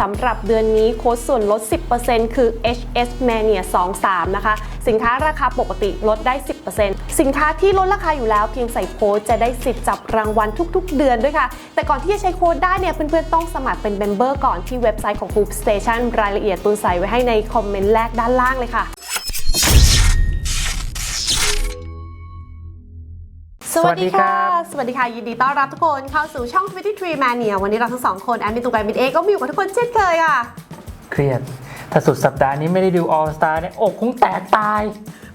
สำหรับเดือนนี้โค้ดส่วนลด 10%คือ HS Mania 23 นะคะ สินค้าราคาปกติลดได้ 10%สินค้าที่ลดราคาอยู่แล้วเพียงใส่โค้ดจะได้สิทธิ์จับรางวัลทุกๆ เดือนด้วยค่ะ แต่ก่อนที่จะใช้โค้ดได้เนี่ย เพื่อนๆ ต้องสมัครเป็นเมมเบอร์ก่อนที่เว็บไซต์ของ Hoop Station รายละเอียดตูนใส่ไว้ให้ในคอมเมนต์แรกด้านล่างเลยค่ะ สวัสดีค่ะ สวัสดีค่ะ ยินดีต้อนรับทุกคนเข้าสู่ช่อง 23 Mania วันนี้เราทั้งสองคน แอมมินตูแกรมินเอก็มีอยู่กับทุกคนเช่นเคยค่ะ เครียด ถ้าสุดสัปดาห์นี้ไม่ได้ดูออ s สตาเนี่ยอกคงแตกตาย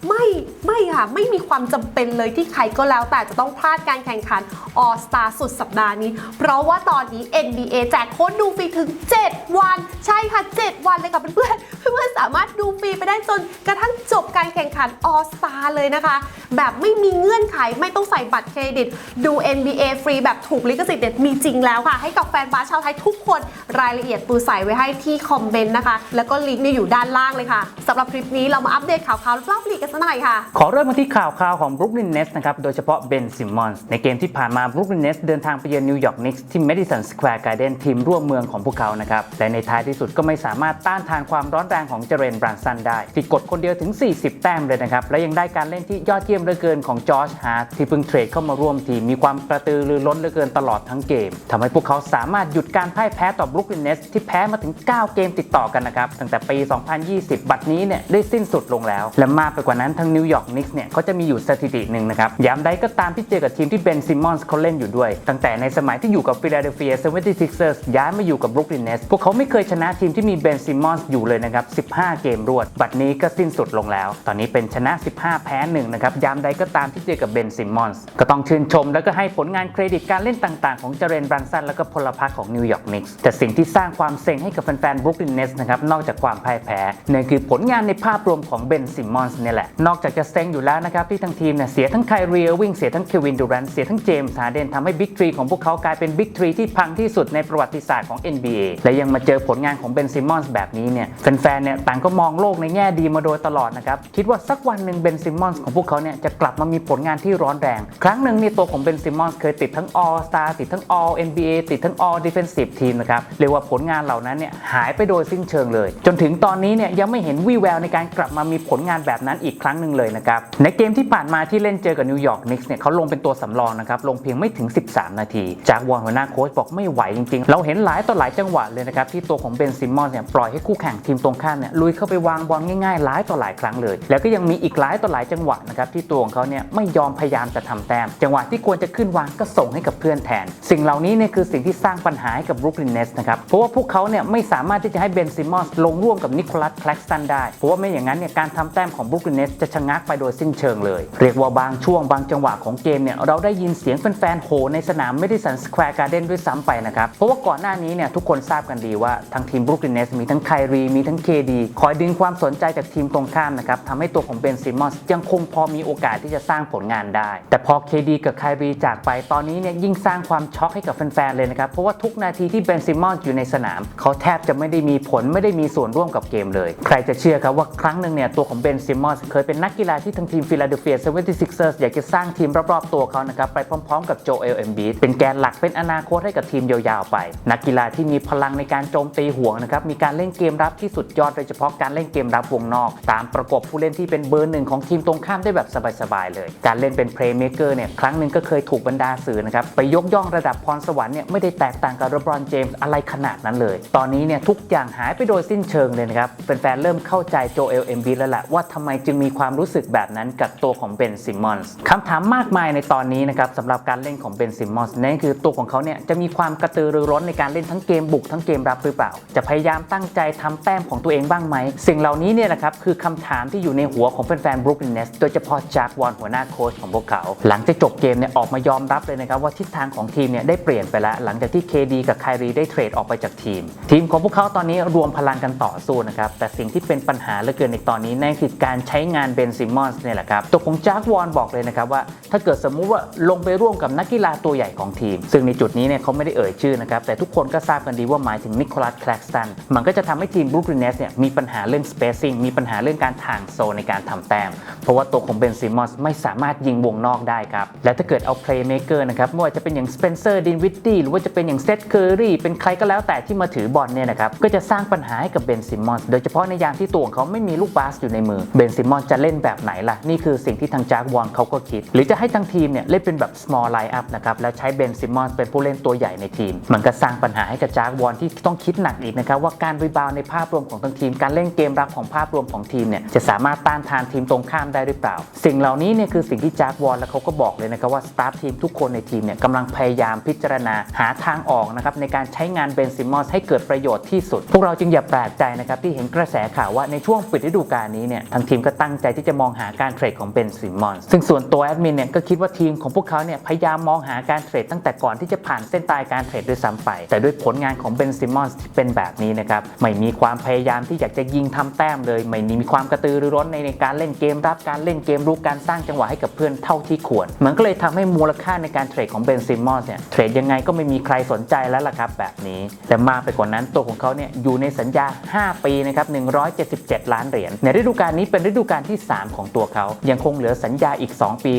ไม่ไม่ค่ะ ไม่มีความจำเป็นเลยที่ใครก็แล้วแต่จะต้องพลาดการแข่งขัน All Star สุดสัปดาห์นี้ เพราะว่าตอนนี้ NBA แจกโค้ดดูฟรีถึง 7 วัน ใช่ค่ะ 7 วันเลยค่ะเพื่อนๆเพื่อนๆสามารถดูฟรีไปได้จนกระทั่งจบการแข่งขัน All Star เลยนะคะ แบบไม่มีเงื่อนไขไม่ต้องใส่บัตรเครดิต ดู NBA ฟรีแบบถูกลิขสิทธิ์เนี่ยมีจริงแล้วค่ะ ให้กับแฟนบาสชาวไทยทุกคนรายละเอียดตูใส่ไว้ให้ที่คอมเมนต์นะคะ แล้วก็ลิงก์เนี่ยอยู่ด้านล่างเลยค่ะสำหรับคลิปนี้เรามาอัปเดตข่าวๆรอบลีกกันสักหน่อยค่ะ ขอเริ่มกันที่ข่าวคราวของ Brooklyn Nets นะครับ โดยเฉพาะเบนซิมมอนส์ในเกมที่ผ่านมา Brooklyn Nets เดินทางไปเยือนนิวยอร์กนิกส์ที่ Madison Square Garden ทีมร่วมเมืองของพวกเขานะครับและในท้ายที่สุดก็ไม่สามารถต้านทานความร้อนแรงของเจเรนบรันสันได้ ที่กดคนเดียวถึง 40 แต้มเลยนะครับ และยังได้การเล่นที่ยอดเยี่ยมเหลือเกินของจอร์จฮาร์ทที่เพิ่งเทรดเข้ามาร่วมทีมมีความกระตือรือร้นเหลือเกินตลอดทั้งเกมทำให้พวกเขาสามารถหยุดการพ่ายแพ้ต่อ Brooklyn Nets ที่แพ้มาถึง 9 เกมติดต่อกันนะครับตั้งแต่ปี 2020 บัดนี้เนี่ยได้สิ้นสุดลงแล้ว และมากไปกว่านั้นทางนิวยอร์กนิกส์เนี่ยเขาจะมีอยู่สถิติหนึ่งนะครับยามใดก็ตามที่เจอกับทีมที่เบนซิมอนส์เขาเล่นอยู่ด้วย ตั้งแต่ในสมัยที่อยู่กับฟิลาเดลเฟีย 76ers ย้ายมาอยู่กับ Brooklyn Nets พวกเขาไม่เคยชนะทีมที่มีเบนซิมอนส์อยู่เลยนะครับ 15 เกมรวด บัดนี้ก็สิ้นสุดลงแล้ว ตอนนี้เป็นชนะ 15 แพ้1นะครับยามใดก็ตามที่เจอกับเบนซิมอนส์ก็ต้องชื่นชมแล้วก็ให้ผลงานเครดิตการเล่นต่างๆ ของเจเรนบรันสันแล้วก็พลพรรคของนิวยอร์กนิกส์แต่สิ่งที่สร้างความเซ็งให้กับแฟนๆ Brooklyn Nets นะครับนอกจากความพ่ายแพ้นั่นคือผลงานในภาพรวมของเบนซิมมอนส์เนี่ยแหละนอกจากจะเซ็งอยู่แล้วนะครับที่ทั้งทีมเนี่ยเสียทั้งไคลรีเออร์วิงเสียทั้งเควินดูแรนเสียทั้งเจมส์ฮาเดนทำให้บิ๊กทรีของพวกเขากลายเป็นบิ๊กทรีที่พังที่สุดในประวัติศาสตร์ของ NBA และยังมาเจอผลงานของเบนซิมอนส์แบบนี้เนี่ยแฟนๆเนี่ยต่างก็มองโลกในแง่ดีมาโดยตลอดนะครับคิดว่าสักวันหนึ่งเบนซิมอนส์ของพวกเขาเนี่ยจะกลับมามีผลงานที่ร้อนแรง ครั้งหนึ่งนี่ตัวของเบนซิมมอนส์เคยติดทั้ง All Star ติดทั้ง All NBA ติดทั้ง All Defensive Team นะครับเรียกว่าผลงานเหล่านั้นเนี่ยหายไปโดยสิ้นเชิงเลย จนถึงตอนนี้เนี่ยยังไม่เห็นวี่แววในการกลับมามีผลงานแบบนั้นอีกครั้งหนึ่งเลยนะครับ ในเกมที่ผ่านมาที่เล่นเจอกับนิวยอร์กนิกส์เนี่ยเขาลงเป็นตัวสำรองนะครับ ลงเพียงไม่ถึง 13 นาที จากวอนหัวหน้าโค้ชบอกไม่ไหวจริงๆ เราเห็นหลายต่อหลายจังหวะเลยนะครับ ที่ตัวของเบนซิมมอนเนี่ยปล่อยให้คู่แข่งทีมตรงข้ามเนี่ยลุยเข้าไปวางบอลง่ายๆหลายต่อหลายครั้งเลย แล้วก็ยังมีอีกหลายต่อหลายจังหวะนะครับที่ตัวของเขาเนี่ยไม่ยอมพยายามจะทำแต้ม จังหวะที่ควรจะขึ้นวางก็ส่งให้กับเพื่อนแทน สิ่งเหล่านี้เนี่ยคือสิ่งที่สร้างปัญหาให้กับบรุกลินเนสนะครับเพราะว่าพวกเขาเนี่ยไม่สามารถที่จะให้เบนซิมมอนลงร่วมกับนิโคลัสแคลกซันได้เพราะว่าไม่อย่างนั้นเนี่ยการทำแต้มของบรุกลินเนสจะชะงักไปโดยสิ้นเชิงเลย เรียกว่าบางช่วงบางจังหวะของเกมเนี่ยเราได้ยินเสียงแฟนๆโหในสนามไม่ได้สันสแควร์การ์เด้นด้วยซ้ำไปนะครับ เพราะว่าก่อนหน้านี้เนี่ยทุกคนทราบกันดีว่าทางทีมบรุกลินเนสมีทั้งไครีมีทั้งเคดีคอยดึงความสนใจจากทีมตรงข้ามนะครับทำให้ตัวของเบนซิมมอนส์ยังคงพอมีโอกาสที่จะสร้างผลงานได้ แต่พอเคดีกับไครีจากไปตอนนี้เนี่ยยิ่งสร้างความช็อกให้กับแฟนๆเลยนะครับเพราะว่าทุกนาทีที่เบนซิมมอนส์อยู่ในสนาม เขาแทบจะไม่ได้มีผลไม่ได้มีส่วนร่วมกับเกมเลย ใครจะเชื่อครับว่าครั้งหนึ่งเนี่ยตัวของเบนซิมมอนส์เคยเป็นนักกีฬาที่ทางทีมฟิลาเดลเฟีย 76ers อยากจะสร้างทีมรอบๆตัวเขานะครับไปพร้อมๆ กับโจเอลเอมบีเป็นแกนหลักเป็นอนาคตให้กับทีมยาวๆไป นักกีฬาที่มีพลังในการโจมตีห่วงนะครับมีการเล่นเกมรับที่สุดยอดโดยเฉพาะการเล่นเกมรับวงนอก ตามประกบผู้เล่นที่เป็นเบอร์หนึ่งของทีมตรงข้ามได้แบบสบายๆเลย การเล่นเป็นเพลย์เมเกอร์เนี่ยครั้งหนึ่งก็เคยถูกบรรดาสื่อนะครับไปยกย่องระดับพรสวรรค์เนี่ยไม่ได้แตกต่างกับรบรอนเจมส์อะไรขนาดนั้นเลย ตอนนี้เนี่ยทุกอย่างหายไปโดยสิ้นเชิงเลยนะครับแฟนๆเริ่มเข้าใจโจเอลเอ็มบีแล้วแหละว่าทำไมจึงมีีความรู้สึกแบบนั้นกับตัวของเบนซิมมอนส์คำถามมากมายในตอนนี้นะครับสำหรับการเล่นของเบนซิมมอนส์นั่นคือตัวของเขาเนี่ยจะมีความกระตือรือร้นในการเล่นทั้งเกมบุกทั้งเกมรับหรือเปล่า จะพยายามตั้งใจทำแต้มของตัวเองบ้างไหม สิ่งเหล่านี้เนี่ยนะครับคือคำถามที่อยู่ในหัวของแฟนๆบรูคลินเนสโดยเฉพาะจากวอนหัวหน้าโค้ชของพวกเขา หลังจากจบเกมเนี่ยออกมายอมรับเลยนะครับว่าทิศทางของทีมเนี่ยได้เปลี่ยนไปแล้วหลังจากที่ KD กับไครีได้เทรดออกไปจากทีม ทีมของพวกเขาตอนนี้รวมพลังกันต่อสู้นะครับแต่สิ่งที่เป็นปัญหาเหลือเกินในตอนนี้นั่นคือการใช้งานเบนซิมอนส์เนี่ยแหละครับตัวของจากวอนบอกเลยนะครับว่า ถ้าเกิดสมมุติว่าลงไปร่วมกับนักกีฬาตัวใหญ่ของทีม ซึ่งในจุดนี้เนี่ยเขาไม่ได้เอ่ยชื่อนะครับ แต่ทุกคนก็ทราบกันดีว่าหมายถึงนิโคลัสแคลกสตันมันก็จะทำให้ทีมบรูคลินเนสเนี่ยมีปัญหาเรื่องสเปซซิ่งมีปัญหาเรื่องการถ่างโซนในการทำแต้มเพราะว่าตัวของเบนซิมอนส์ไม่สามารถยิงวงนอกได้ครับและถ้าเกิดเอาเพลย์เมเกอร์นะครับไม่ว่าจะเป็นอย่างสเปนเซอร์ดินวิตตี้หรือว่าจะเป็นอย่างเซตเคอร์รีเป็นใครก็แล้วแต่ที่มาถือบอลเนี่ยนะครับก็จะสร้างปัญหาให้กับเบนซิมอนส์โดยเฉพาะในยามที่ตัวของเขาไม่มีลูกบาสอยู่ในมือเบนซิมอนจะเล่นแบบไหนล่ะ นี่คือสิ่งที่ทางจากวอนเขาก็คิด หรือจะให้ทางทีมเนี่ยเล่นเป็นแบบ small line up นะครับแล้วใช้เบนซิมอนเป็นผู้เล่นตัวใหญ่ในทีม มันก็สร้างปัญหาให้กับจากวอนที่ต้องคิดหนักอีกนะครับว่าการรีบาวในภาพรวมของทั้งทีม การเล่นเกมรับของภาพรวมของทีมเนี่ยจะสามารถต้านทานทีมตรงข้ามได้หรือเปล่า สิ่งเหล่านี้เนี่ยคือสิ่งที่จากวอนและเขาก็บอกเลยนะครับว่าสตาฟทีมทุกคนในทีมเนี่ยกำลังพยายามพิจารณาหาทางออกนะครับในการใช้งานเบนซิมอนให้เกิดประโยชน์ที่สุด พวกเราจึงอย่าแปลกใจนะครับที่เห็นกระแสข่าวว่าในช่วงปิดฤดูกาลนี้เนี่ยทางทีมก็ตั้งใจที่จะมองหาการเทรดของเบนซิมอนส์ซึ่งส่วนตัวแอดมินเนี่ยก็คิดว่าทีมของพวกเขาเนี่ยพยายามมองหาการเทรดตั้งแต่ก่อนที่จะผ่านเส้นตายการเทรดด้วยซ้ำไป แต่ด้วยผลงานของเบนซิมอนส์ที่เป็นแบบนี้นะครับไม่มีความพยายามที่อยากจะยิงทำแต้มเลย ไม่มีความกระตือรือร้นในในการเล่นเกมรับการเล่นเกมรุกการสร้างจังหวะให้กับเพื่อนเท่าที่ควร มันก็เลยทำให้มูลค่าในการเทรดของเบนซิมอนส์เนี่ยเทรดยังไงก็ไม่มีใครสนใจแล้วล่ะครับแบบนี้ แต่มาไปกว่านั้นตัวของเขาเนี่ยอยู่ในสัญญา 5 ปีนะครับ177 ล้านเหรียญในฤดูกาลนี้เป็นฤดูกาลการที่ 3 ของตัวเขายังคงเหลือสัญญาอีก 2 ปี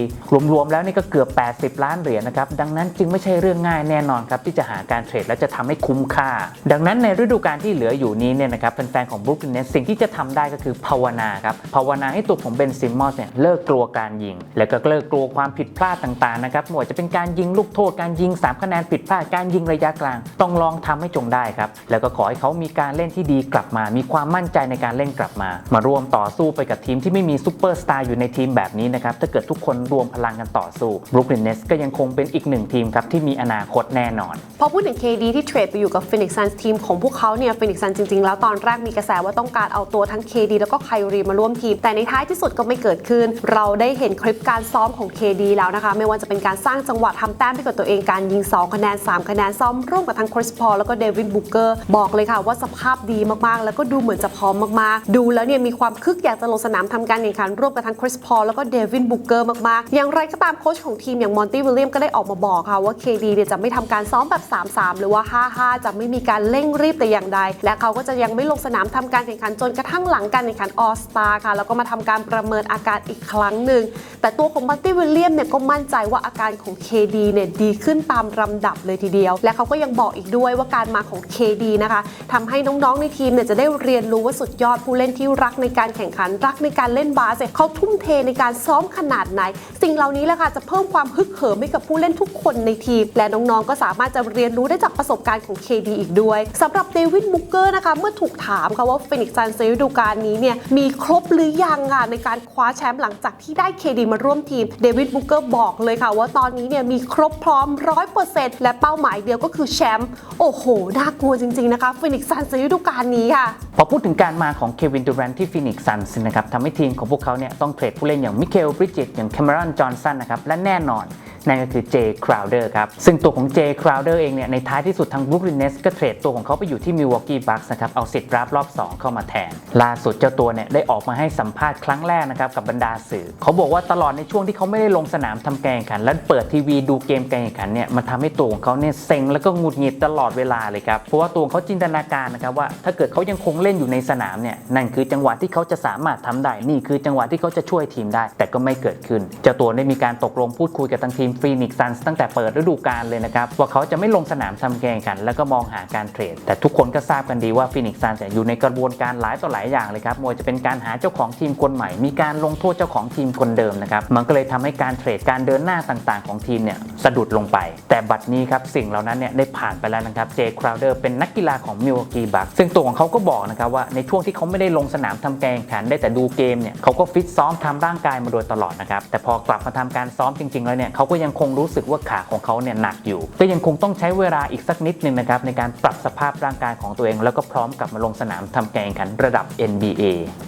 รวมๆแล้วนี่ก็เกือบ 80 ล้านเหรียญนะครับ ดังนั้นจึงไม่ใช่เรื่องง่ายแน่นอนครับ ที่จะหาการเทรดและจะทำให้คุ้มค่า ดังนั้นในฤดูกาลที่เหลืออยู่นี้เนี่ยนะครับแฟนๆของบรูคลินเนสสิ่งที่จะทำได้ก็คือภาวนาครับภาวนาให้ตัวของเบนซิมมอส์เนี่ยเลิกกลัวการยิง แล้วก็เลิกกลัวความผิดพลาดต่างๆนะครับไม่ว่าจะเป็นการยิงลูกโทษการยิง 3 คะแนนผิดพลาดการยิงระยะกลาง ต้องลองทำให้จงได้ครับแล้วก็ขอให้เขามีการเล่นที่ดีกลับมา มีความมั่นใจในการเล่นกลับมา มาร่วมต่อสู้ไปกับทีมที่ไม่มีซูเปอร์สตาร์อยู่ในทีมแบบนี้นะครับถ้าเกิดทุกคนรวมพลังกันต่อสู้บรูคลินเนสก็ยังคงเป็นอีกหนึ่งทีมครับที่มีอนาคตแน่นอน พอพูดถึง KD ที่เทรดไปอยู่กับ Phoenix Suns ทีมของพวกเขาเนี่ย Phoenix Suns จริง ๆ แล้วตอนแรกมีกระแสว่าต้องการเอาตัวทั้ง KD แล้วก็ไคลรีมาร่วมทีม แต่ในท้ายที่สุดก็ไม่เกิดขึ้น เราได้เห็นคลิปการซ้อมของ KD แล้วนะคะ ไม่ว่าจะเป็นการสร้างจังหวะทำแต้มให้กับตัวเองการยิง 2 คะแนน 3 คะแนนซ้อมร่วมกับทั้งคริสพอลแล้วก็เดวิดบุกเกอร์บอกเลยค่ะว่าสภาพดีมากๆ แล้วก็ดูเหมือนจะพร้อมมากๆ ดูแล้วเนี่ยมีความคึกอยากจะลงสนามททำการแข่งขันร่วมกับทั้งคริสพอลแล้วก็เดวิดบุกเกอร์มากๆ อย่างไรก็ตามโค้ชของทีมอย่างมอนตี้วิลเลียมก็ได้ออกมาบอกค่ะว่า KD เนี่ยจะไม่ทำการซ้อมแบบ 3-3 หรือว่า 5-5 จะไม่มีการเร่งรีบแต่อย่างใด และเขาก็จะยังไม่ลงสนามทำการแข่งขันจนกระทั่งหลังการแข่งขันออสตาค่ะแล้วก็มาทำการประเมินอาการอีกครั้งหนึ่งแต่ตัวของมอนตี้วิลเลียมเนี่ยก็มั่นใจว่าอาการของ KD เนี่ยดีขึ้นตามลำดับเลยทีเดียว และเขาก็ยังบอกอีกด้วยว่าการมาของ KD นะคะทำให้น้องๆในทีมเนี่ยจะได้เรียนรู้ว่าสุดยอดผู้เล่นที่รักในการแข่งขันรักในการเล่นบาสเนี่ยเขาทุ่มเทในการซ้อมขนาดไหน สิ่งเหล่านี้แหละค่ะจะเพิ่มความฮึกเหิมให้กับผู้เล่นทุกคนในทีม และน้องๆก็สามารถจะเรียนรู้ได้จากประสบการณ์ของ KD อีกด้วยสำหรับเดวิดบุกเกอร์นะคะเมื่อถูกถามค่ะว่าฟินิกซ์ซันในฤดูกาลนี้เนี่ยมีครบหรือยังค่ะในการคว้าแชมป์หลังจากที่ได้ KD มาร่วมทีมเดวิดบุกเกอร์บอกเลยค่ะ ว่าตอนนี้เนี่ยมีครบพร้อม 100%และเป้าหมายเดียวก็คือแชมป์โอ้โหน่ากลัวจริงๆนะคะฟินิกซ์ซันในฤดูกาลนี้ค่ะพอพูดถึงการมาของเควินดูแรนที่ฟินิกซันส์นะครับทำให้ทีมของพวกเขาเนี่ยต้องเทรดผู้เล่นอย่างมิเคลบริจิตอย่างแคมรอนจอห์นสันนะครับและแน่นอน นั่นก็คือเจคราวเดอร์ครับ ซึ่งตัวของเจคราวเดอร์เองเนี่ยในท้ายที่สุดทางบรูคลินเนสก็เทรดตัวของเขาไปอยู่ที่มิลวอกกี้บัคส์นะครับเอาสิทธิ์รับรอบ 2 เข้ามาแทน ล่าสุดเจ้าตัวเนี่ยได้ออกมาให้สัมภาษณ์ครั้งแรกนะครับกับบรรดาสื่อ เขาบอกว่าตลอดในช่วงที่เขาไม่ได้ลงสนามทำการแข่งขัน และเปิดทีวีดูเกมการแข่งขันเนี่ยมันทำให้ตัวของเขาเนี่ยเซ็งแล้วก็หงุดหงิดตลอดเวลาเลยครับเพราะว่าตัวของเขาจินตนาการนะครับว่าถ้าเกิดเขายังคงเล่นอยู่ในสนามเนี่ยนั่นคือจังหวะที่เขาจะสามารถทำได้นี่คือจังหวะที่เขาจะช่วยทีมได้ แต่ก็ไม่เกิดขึ้นเจ้าตัวได้มีการตกลงพูดคุยกับทางทีมฟีนิกซ์ซันตั้งแต่เปิดฤดูกาลเลยนะครับ ว่าเขาจะไม่ลงสนามทำการแข่งขัน แล้วก็มองหาการเทรด แต่ทุกคนก็ทราบกันดีว่าฟีนิกซ์ซันอยู่ในกระบวนการหลายต่อหลายอย่างเลยครับมว่าจะเป็นการหาเจ้าของทีมคนใหม่ มีการลงโทษเจ้าของทีมคนเดิมนะครับมันก็เลยทำให้การเทรดการเดินหน้าต่างๆ ของทีมเนี่ยสะดุดลงไป แต่บัดนี้ครับสิ่งเหล่านั้นเนี่ยได้ผ่านไปแล้วนะครับเจคราวเดอร์เป็นนักกีฬาของมิลวอกีบัคซึ่งตัวของเขาก็บอกนะครับว่าในช่วงที่เขาไม่ได้ลงสนามทำกาแข่งขันได้แต่ดูเกมเนี่ยเขาก็ฟิตซ้อมทำร่างกายมาโดยตลอดนะครับแต่พอกลับมาทำการซ้อมจริงๆแล้วเนี่ยเขาก็ยังยังคงรู้สึกว่าขาของเขาเนี่ยหนักอยู่ ก็ยังคงต้องใช้เวลาอีกสักนิดนึงนะครับในการปรับสภาพร่างกายของตัวเอง แล้วก็พร้อมกลับมาลงสนามทำการแข่งขันระดับ NBA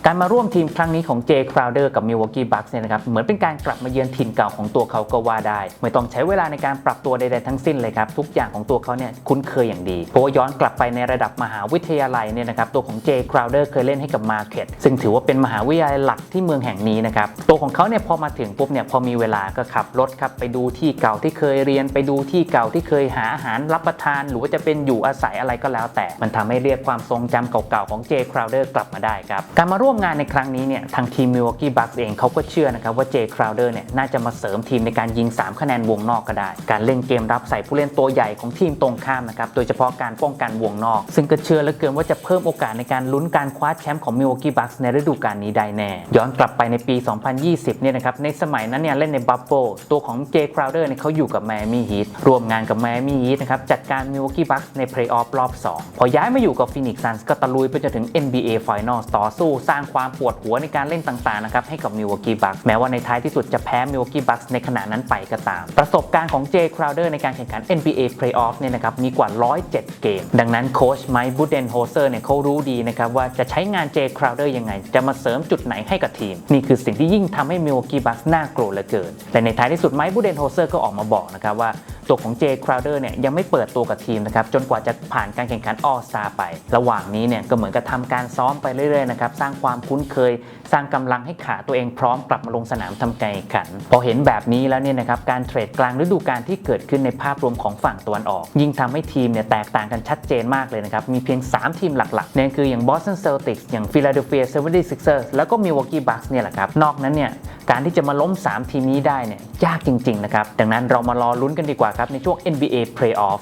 การมาร่วมทีมครั้งนี้ของเจคราวเดอร์กับ Milwaukee Bucks เนี่ยนะครับเหมือนเป็นการกลับมาเยือนถิ่นเก่าของตัวเขาก็ว่าได้ ไม่ต้องใช้เวลาในการปรับตัวใดๆทั้งสิ้นเลยครับทุกอย่างของตัวเขาเนี่ยคุ้นเคยอย่างดีเพราะว่าย้อนกลับไปในระดับมหาวิทยาลัยเนี่ยนะครับตัวของเจคราวเดอร์เคยเล่นให้กับมาเก็ตซึ่งถือว่าเป็นมหาวิทยาลัยหลักที่เมืองแห่งนี้นะครับตัวของเขาเนี่ยพอมาถึงปุ๊บเนี่ยพอมีเวลาก็ขับรถครับไปดูที่เก่าที่เคยเรียน ไปดูที่เก่าที่เคยหาอาหารรับประทาน หรือว่าจะเป็นอยู่อาศัยอะไรก็แล้ว แต่มันทำให้เรียกความทรงจำเก่าๆของเจคราวเดอร์กลับมาได้ครับการมาร่วมงานในครั้งนี้เนี่ยทางทีม Milwaukee Bucks เองเขาก็เชื่อนะครับว่าเจคราวเดอร์เนี่ยน่าจะมาเสริมทีมในการยิง 3 คะแนนวงนอกก็ได้ การเล่นเกมรับใส่ผู้เล่นตัวใหญ่ของทีมตรงข้ามนะครับโดยเฉพาะการป้องกันวงนอก ซึ่งก็เชื่อเหลือเกินว่าจะเพิ่มโอกาสในการลุ้นการคว้าแชมป์ของ Milwaukee Bucks ในฤดูกาลนี้ได้แน่ ย้อนกลับไปในปี 2020 เนี่ยนะครับในสมัยนั้นเนี่ยเล่นในบัฟเฟตัวของเจคราวเดอร์เนี่ยเขาอยู่กับแมมี่ฮีทร่วมงานกับแมมี่ฮีทนะครับจัดการ Milwaukee Bucks ในเพลย์ออฟรอบ 2 พอย้ายมาอยู่กับ Phoenix Suns ก็ตะลุยไปจนถึง NBA Finals ต่อสู้สร้างความปวดหัวในการเล่นต่างๆนะครับให้กับ Milwaukee Bucks แม้ว่าในท้ายที่สุดจะแพ้ Milwaukee Bucks ในขณะนั้นไปก็ตาม ประสบการณ์ของเจคราวเดอร์ในการแข่งขัน NBA Playoff เนี่ยนะครับมีกว่า 107 เกม ดังนั้นโค้ชไมค์บูเดนโฮเซอร์เนี่ยเขารู้ดีนะครับว่าจะใช้งานเจคราวเดอร์ยังไง จะมาเสริมจุดไหนให้กับทีม นี่คือสิ่งที่ยิ่งทำให้ Milwaukee Bucks น่ากลัวเหลือเกิน แต่ในท้ายที่สุดไมค์บูเดนโฮเซอร์ก็ออกมาบอกนะครับว่า ตัวของเจคราวเดอร์เนี่ยยังไม่เปิดตัวกับทีมนะครับจนกว่าจะผ่านการแข่งขันออสตาไป ระหว่างนี้เนี่ยก็เหมือนกับทำการซ้อมไปเรื่อยๆนะครับสร้างความคุ้นเคย สร้างกำลังให้ขาตัวเองพร้อมกลับมาลงสนามทำการแข่งขัน พอเห็นแบบนี้แล้วเนี่ยนะครับการเทรดกลางฤดูกาลที่เกิดขึ้นในภาพรวมของฝั่งตะวันออก ยิ่งทำให้ทีมเนี่ยแตกต่างกันชัดเจนมากเลยนะครับมีเพียง 3 ทีมหลักๆนั่นคืออย่าง Boston Celtics อย่าง Philadelphia 76ers แล้วก็ Milwaukee Bucks เนี่ยแหละครับนอกนั้นเนี่ยการที่จะมาล้ม 3 ทีมนี้ได้เนี่ยยากจริงๆนะครับดังนั้นเรามารอลุ้นกันดีกว่าครับในช่วง NBA Playoff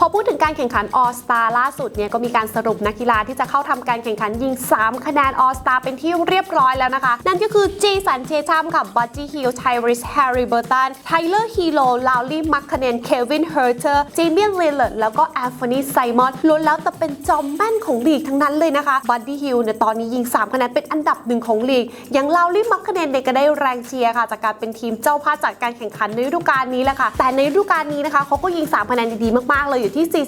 พอพูดถึงการแข่งขันออสตาล่าสุดเนี่ยก็มีการสรุปนักกีฬาที่จะเข้าทำการแข่งขันยิง 3 คะแนนออสตาเป็นที่เรียบร้อยแล้วนะคะ นั่นก็คือจีสันเชชัมกับบัตจีฮิลไทริสแฮร์รี่เบอร์ตันไทเลอร์ฮีโร่ลาวลี่มัคคเนนเควินเฮอร์เตอร์เจเมียนลิลเลอร์แล้วก็แอนโทนีไซมอนล้วนแล้วแต่เป็นจอมแม่นของลีกทั้งนั้นเลยนะคะบัตจี้ฮิลเนี่ยตอนนี้ยิง 3 คะแนนเป็นอันดับหนึ่งของลีกอย่างลาวลี่มัคคเนนเนี่ยก็ได้แรงเชียร์ค่ะ จากการเป็นทีมเจ้าภาพจัดการแข่งขันในฤดูกาลนี้แหละค่ะแต่ในฤดูกาลนี้นะคะเขาก็ยิง 3 คะแนนดีๆมากๆเลยอยู่ที่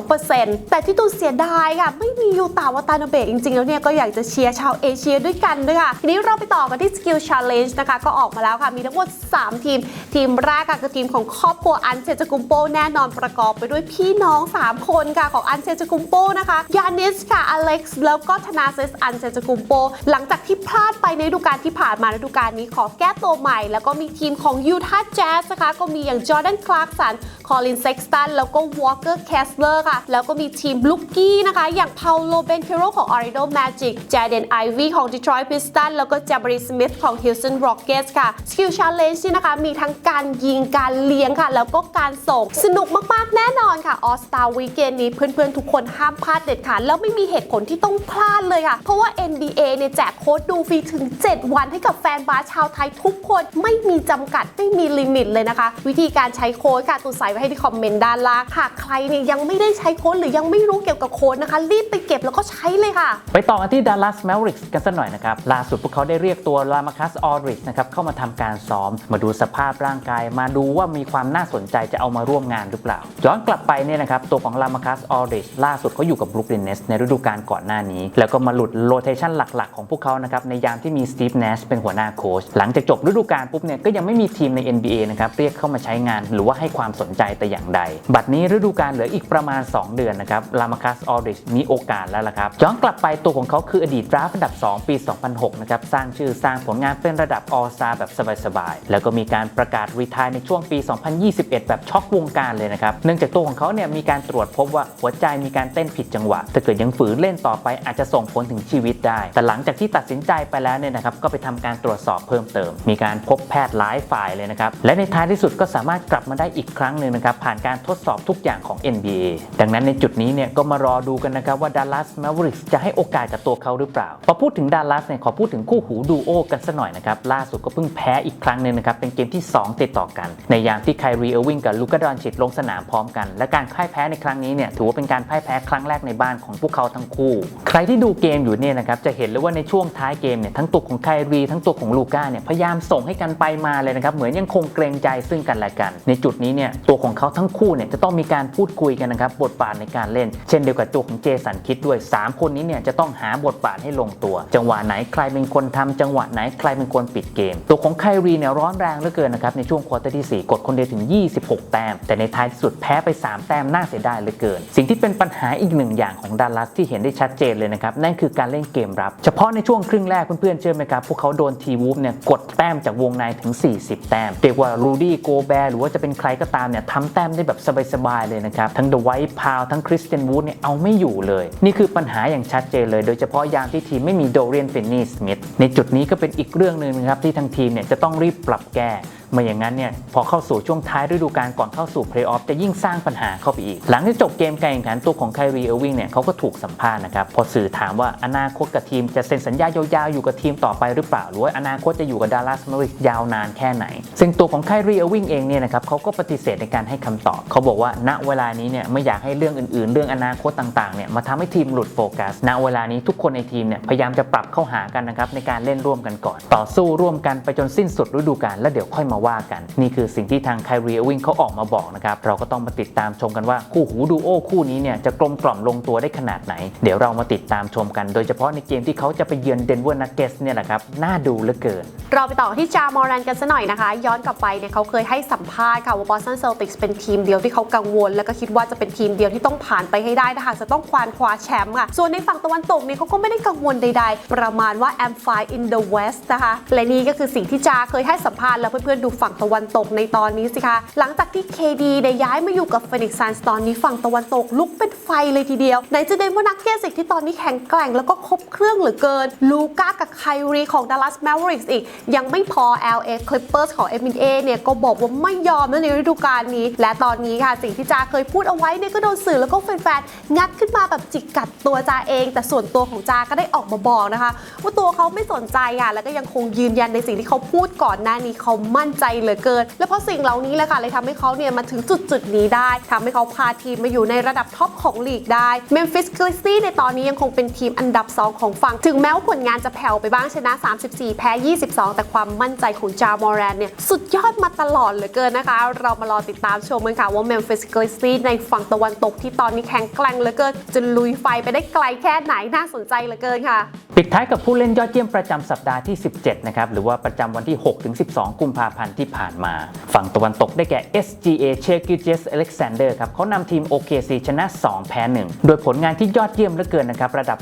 41.2%แต่ที่ตูนเสียดายค่ะ ไม่มียูตาวาตานาเบะจริงๆ แล้วเนี่ย ก็อยากจะเชียร์ชาวเอเชียด้วยกันด้วยค่ะ ทีนี้เราไปต่อกันที่ Skill Challenge นะคะ ก็ออกมาแล้วค่ะ มีทั้งหมด 3 ทีม ทีมแรกค่ะคือทีมของครอบครัวอันเซจกุมโปแน่นอนประกอบไปด้วยพี่น้อง 3 คนค่ะของอันเซจกุมโปนะคะยานิสค่ะอเล็กซ์แล้วก็ธนาเซสอันเซจกุมโปหลังจากที่พลาดไปในฤดูกาลที่ผ่านมาฤดูกาลนี้ขอแก้ตัวใหม่ แล้วก็มีทีมของยูทาห์แจ๊สนะคะก็มีอย่างจอร์แดนคลาร์กสัน คอลินเซ็กสตันแล้วก็วอลเกอร์แคสเลอร์ค่ะ แล้วก็มีทีมลูกกี้นะคะ อย่างพาโลเบนเคโรของ o r i d o Magic เจเดนไอวีของ Detroit Pistons แล้วก็จาบริสมิธของ Houston Rockets ค่ะ Skill Challenge นี่นะคะ มีทั้งการยิงการเลี้ยงค่ะ แล้วก็การส่ง สนุกมากๆ แน่นอนค่ะ All Star Weekend นี้เพื่อนๆ ทุกคนห้ามพลาดเด็ดขาดแล้วไม่มีเหตุผลที่ต้องพลาดเลยค่ะ เพราะว่า NBA เนี่ยแจกโค้ดดูฟรีถึง 7 วันให้กับแฟนบาสชาวไทยทุกคนไม่มีจำกัดไม่มีลิมิตเลยนะคะ วิธีการใช้โค้ดค่ะตูใส่ไว้ให้ที่คอมเมนต์ด้านล่างหากใครเนี่ยยังไม่ได้ใช้โค้ดหรือยังไม่รู้เกี่ยวกับโค้ดนะคะ รีบไปเก็บแล้วก็ใช้เลยค่ะ ไปต่อกันที่ Dallas Mavericks กันสักหน่อยนะครับ ล่าสุดพวกเขาได้เรียกตัว Lamarcus Aldridge นะครับเข้ามาทำการซ้อม มาดูสภาพร่างกาย มาดูว่ามีความน่าสนใจจะเอามาร่วมงานหรือเปล่า ย้อนกลับไปเนี่ยนะครับตัวของ Lamarcus Aldridge ล่าสุดเขาอยู่กับ Brooklyn Nets ในฤดูกาลก่อนหน้านี้ แล้วก็มาหลุดโรเทชันหลักๆ ของพวกเขานะครับในยามที่มี Steve Nash เป็นหัวหน้าโค้ชหลังจากจบฤดูกาลปุ๊บเนี่ยก็ยังไม่มีทีมใน NBA นะครับเรียกเข้ามาใช้งานหรือว่าให้ความสนใจแต่อย่างใด บัดนี้ฤดูกาลเหลืออีกประมาณ 2 เดือนนะครับ Lamarcus Aldridge มีโอกาสแล้วล่ะครับย้อนกลับไปตัวของเขาคืออดีตดราฟอันดับ 2 ปี 2006 นะครับ สร้างชื่อสร้างผลงานเป็นระดับ All Star แบบสบายๆ แล้วก็มีการประกาศรีทายในช่วงปี 2021 แบบช็อกวงการเลยนะครับ เนื่องจากตัวของเขาเนี่ยมีการตรวจพบว่าหัวใจมีการเต้นผิดจังหวะ ถ้าเกิดยังฝืนเล่นต่อไปอาจจะส่งผลถึงชีวิตได้ แต่หลังจากที่ตัดสินใจไปแล้วเนี่ยนะครับก็ไปทำการตรวจสอบเพิ่มเติม มีการพบแพทย์หลายฝ่ายเลยนะครับและในท้ายที่สุดก็สามารถกลับมาได้อีกครั้งหนึ่งนะครับผ่านการทดสอบทุกอย่างของ NBA ดังนั้นในจุดนี้เนี่ยก็มารอดูกันนะครับว่า Dallas Mavericks จะให้โอกาสกับตัวเขาหรือเปล่า พอพูดถึง Dallas เนี่ยขอพูดถึงคู่หูดูโอกันสัหน่อยนะครับล่าสุดก็เพิ่งแพ้อีกครั้งหนึ่งนะครับเป็นเกมที่ 2 ติดต่อกัน ในยามที่ไครีเออร์วิงกับลูกาดอนชิดลงสนามพร้อมกัน และการพ่ายแพ้ในครั้งนี้เนี่ยถือว่าเป็นการพ่ายแพ้ครั้งแรกในบ้านของพวกเขาทั้งคู่ ใครที่ดูเกมอยู่เนี่ยนะครับจะเห็นเลยว่าในช่วงท้ายเกมเนี่ยทั้งตัวของไครีทั้งตัวของลูก้าเนี่ยพยายามส่งให้กันไปมาเลยนะครับเหมือนยังคงเกรงใจซึ่งกันและกัน ในจุดนี้เนี่ยตัวของเขาทั้งคู่เนี่ยจะต้องมีการพูดคุยกันนะครับบทบาทในการเล่น เช่นเดียวกับตัวของเจสันคิดด้วย 3 คนนี้เนี่ยจะต้องหาบทบาทให้ลงตัว จังหวะไหนใครเป็นคนทำจังหวะไหนใครเป็นคนปิดเกม ตัวของไครีเนี่ยร้อนแรงเหลือเกินนะครับในช่วงควอเตอร์ที่ 4 กดคนเดียวถึง 26 แต้ม แต่ในท้ายที่สุดแพ้ไป 3 แต้มน่าเสียดายเหลือเกิน สิ่งที่เป็นปัญหาอีกหนึ่งอย่างของดัลลัสที่เห็นได้ชัดเจนเลยนะครับนั่นคือการเล่นเกมรับ เฉพาะในช่วงครึ่งแรกเพื่อนๆเชื่อไหมครับพวกเขาโดนทีวูฟเนี่ยกดแต้มจากวงในถึง 40 แต้มเรียกว่ารูดี้โกแบร์หรือว่าจะเป็นใครก็ตามเนี่ยททำแต้มได้แบบสบายๆเลยนะครับ ทั้งเดอะไวท์พาวทั้งคริสเตียนวูดเนี่ยเอาไม่อยู่เลย นี่คือปัญหาอย่างชัดเจนเลย โดยเฉพาะยามที่ทีมไม่มีโดเรียนฟินนีสมิธในจุดนี้ก็เป็นอีกเรื่องหนึ่งนะครับที่ทางทีมเนี่ยจะต้องรีบปรับแก้ ไม่อย่างนั้นเนี่ยพอเข้าสู่ช่วงท้ายฤดูกาลก่อนเข้าสู่เพลย์ออฟจะยิ่งสร้างปัญหาเข้าไปอีก หลังจากจบเกมการแข่งขันตัวของไครีเออร์วิงเนี่ยเขาก็ถูกสัมภาษณ์นะครับพอสื่อถามว่าอนาคตกับทีมจะเซ็นสัญญายาวๆอยู่กับทีมต่อไปหรือเปล่า หรือว่าอนาคตจะอยู่กับดัลลัสมาริกยาวนานแค่ไหน ซึ่งตัวของไครีเออร์วิงเองเนี่ยนะครับเขาก็ปฏิเสธในการให้คำตอบเขาบอกว่าณเวลานี้เนี่ยไม่อยากให้เรื่องอื่นๆ เรื่องอนาคตต่างๆเนี่ยมาทำให้ทีมหลุดโฟกัสณเวลานี้ทุกคนในทีมเนี่ยพยายามจะปรับเข้าหากันนะครับในการเล่นร่วมกันก่อน ต่อสู้ร่วมกันไปจนสิ้นสุดฤดูกาลแล้วเดี๋ยวค่อยมาว่ากัน นี่คือสิ่งที่ทางไครีเอวิงเขาออกมาบอกนะครับเราก็ต้องมาติดตามชมกันว่าคู่หูดูโอคู่นี้เนี่ยจะกลมกล่อมลงตัวได้ขนาดไหน เดี๋ยวเรามาติดตามชมกัน โดยเฉพาะในเกมที่เขาจะไปเยือนเดนเวอร์นักเกสเนี่ยแหละครับน่าดูเหลือเกิน เราไปต่อที่จามอรันกันซะหน่อยนะคะ ย้อนกลับไปเนี่ยเขาเคยให้สัมภาษณ์ค่ะว่าบอสตันเซลติกส์เป็นทีมเดียวที่เขากังวล แล้วก็คิดว่าจะเป็นทีมเดียวที่ต้องผ่านไปให้ได้ถ้าหากจะต้องควานคว้าแชมป์ค่ะส่วนในฝั่งตะวันตกเนี่ยเขาก็ไม่ได้กังวลใด ๆ ประมาณว่า I'm fine in the west นะคะและนี่ก็คือสิ่งที่จาเคยให้สัมภาษณ์แล้วเพื่อนๆดูฝั่งตะวันตกในตอนนี้สิคะ หลังจากที่ KD ได้ย้ายมาอยู่กับ Phoenix Suns ตอนนี้ฝั่งตะวันตกลุกเป็นไฟเลยทีเดียว ไหนจะเดนว่านักเกสิกที่ตอนนี้แข็งแกร่งแล้วก็ครบเครื่องเหลือเกิน ลูก้ากับไครีของ Dallas Mavericks อีก ยังไม่พอ LA Clippers ของ NBA เนี่ยก็บอกว่าไม่ยอมนะในฤดูกาลนี้ และตอนนี้ค่ะสิ่งที่จาเคยพูดเอาไว้เนี่ยก็โดนสื่อแล้วก็แฟนๆ งัดขึ้นมาแบบจิกกัดตัวจาเอง แต่ส่วนตัวของจาก็ได้ออกมาบอกนะคะ ว่าตัวเขาไม่สนใจค่ะแล้วก็ยังคงยืนยันในสิ่งที่เขาพูดก่อนหน้านี้เขามั่นใจเหลือเกิน และเพราะสิ่งเหล่านี้แหละค่ะเลยทำให้เขาเนี่ยมาถึงจุดจุดนี้ได้ทำให้เขาพาทีมมาอยู่ในระดับท็อปของลีกได้ Memphis Grizzlies ในตอนนี้ยังคงเป็นทีมอันดับ 2 ของฝั่ง ถึงแม้ว่าผลงานจะแผ่วไปบ้างชนะ 34 แพ้ 22 แต่ความมั่นใจของจามอแรนเนี่ยสุดยอดมาตลอดเหลือเกินนะคะ เรามารอติดตามชมกันค่ะว่า Memphis Grizzlies ในฝั่งตะวันตกที่ตอนนี้แข็งแกร่งเหลือเกินจะลุยไฟไปได้ไกลแค่ไหนน่าสนใจเหลือเกินค่ะ ปิดท้ายกับผู้เล่นยอดเยี่ยมประจำสัปดาห์ที่ 17 นะครับ หรือว่าประจำวันที่ 6-12 กุมภาพันธ์ที่ผ่านมา ฝั่งตะวันตกได้แก่ SGA c h e k i j e s Alexander ครับเขานำทีม OKC ชนะ 2 แพ้ 1 โดยผลงานที่ยอดเยี่ยมเหลือเกินนะครับ ระดับ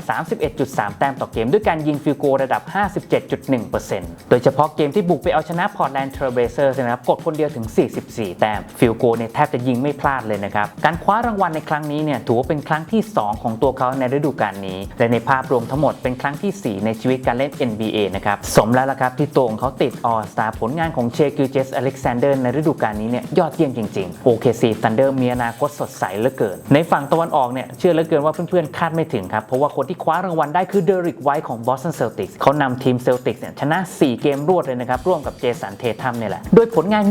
31.3 แต้มต่อเกม ด้วยการยิงฟิลโกลระดับ 57.1%โดยเฉพาะเกมที่บุกไปเอาชนะ Portland Trail Blazers นะครับกดคนเดียวถึง 44 แต้มฟิลโกเนี่ยแทบจะยิงไม่พลาดเลยนะครับการคว้ารางวัลในครั้งนี้เนี่ยถือว่าเป็นครั้งที่ 2 ของตัวเขาในฤดูกาลนี้และในภาพรวมทั้งหมดเป็นครั้งที่ที่ 4 ในชีวิตการเล่น NBA นะครับสมแล้วละครับที่ตัวของเขาติด All Star ผลงานของเชคิวเจสอเล็กซานเดอร์ในฤดูกาลนี้เนี่ยยอดเยี่ยมจริงๆ OKC Thunder มีอนาคตสดใสเหลือเกิน ในฝั่งตะวันออกเนี่ยเชื่อเหลือเกินว่าเพื่อนๆคาดไม่ถึงครับ เพราะว่าคนที่คว้ารางวัลได้คือเดริกไวท์ของ Boston Celtics เขานำทีม Celtics เนี่ยชนะ 4 เกมรวดเลยนะครับร่วมกับเจสันเททัมเนี่ยแหละโดยผลงาน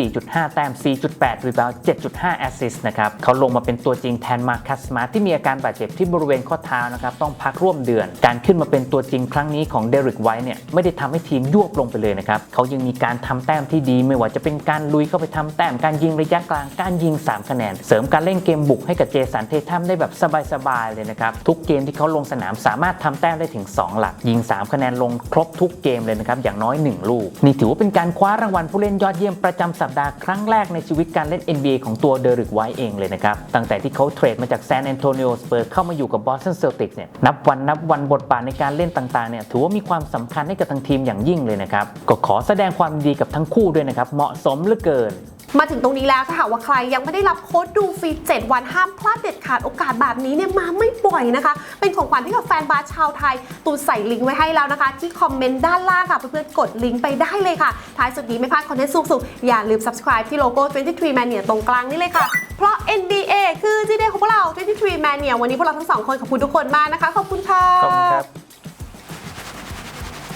24.5 แต้ม 4.8 รีบาวด์7.5 แอสซิสต์นะครับเขาลงมาเป็นตัวจริงแทนมาคัสมาที่มีอาการบาดเจ็บที่บริเวณข้อเท้านะครับต้องพักร่วมเดือนการขึ้นมาเป็น็นตัวจริงครั้งนี้ของเดริกไวท์เนี่ยไม่ได้ทำให้ทีมยวบลงไปเลยนะครับเขายังมีการทำแต้มที่ดีไม่ว่าจะเป็นการลุยเข้าไปทำแต้มการยิงระยะกลางการยิง 3 คะแนน เสริมการเล่นเกมบุกให้กับเจสันเททัมได้แบบสบายๆเลยนะครับทุกเกมที่เขาลงสนามสามารถทำแต้มได้ถึง 2 หลัก ยิง 3 คะแนนลงครบทุกเกมเลยนะครับอย่างน้อย 1 ลูก นี่ถือว่าเป็นการคว้ารางวัลผู้เล่นยอดเยี่ยมประจำสัปดาห์ครั้งแรกในชีวิตการเล่น NBA ของตัวเดริกไวท์เองเลยนะครับตั้งแต่ที่เขาเทรดมาจากแซนแอนโตนิโอสเปอร์เข้ามาอยู่กับบอสตันเซลติกเนี่ยนับวันนับวันบทบาทในการเล่นต่างๆเนี่ยถือว่ามีความสำคัญให้กับทางทีมอย่างยิ่งเลยนะครับก็ขอแสดงความยินดีกับทั้งคู่ด้วยนะครับเหมาะสมเหลือเกินมาถึงตรงนี้แล้วถ้าหากว่าใครยังไม่ได้รับโค้ดดูฟรี 7 วันห้ามพลาดเด็ดขาดโอกาสแบบนี้เนี่ยมาไม่บ่อยนะคะ เป็นของขวัญให้กับแฟนบาสชาวไทย ตูนใส่ลิงก์ไว้ให้แล้วนะคะ ที่คอมเมนต์ด้านล่างค่ะ เพื่อนๆกดลิงก์ไปได้เลยค่ะ ท้ายสุดนี้ไม่พลาดคอนเทนต์สุดๆอย่าลืม subscribe ที่โลโก้ 23 Mania ตรงกลางนี่เลยค่ะ เพราะ NBA คือ GD ของพวกเรา 23 Mania วันนี้พวกเราทั้งสองคนขอบคุณทุกคนมากนะคะขอบคุณค่ะขอบคุณครับ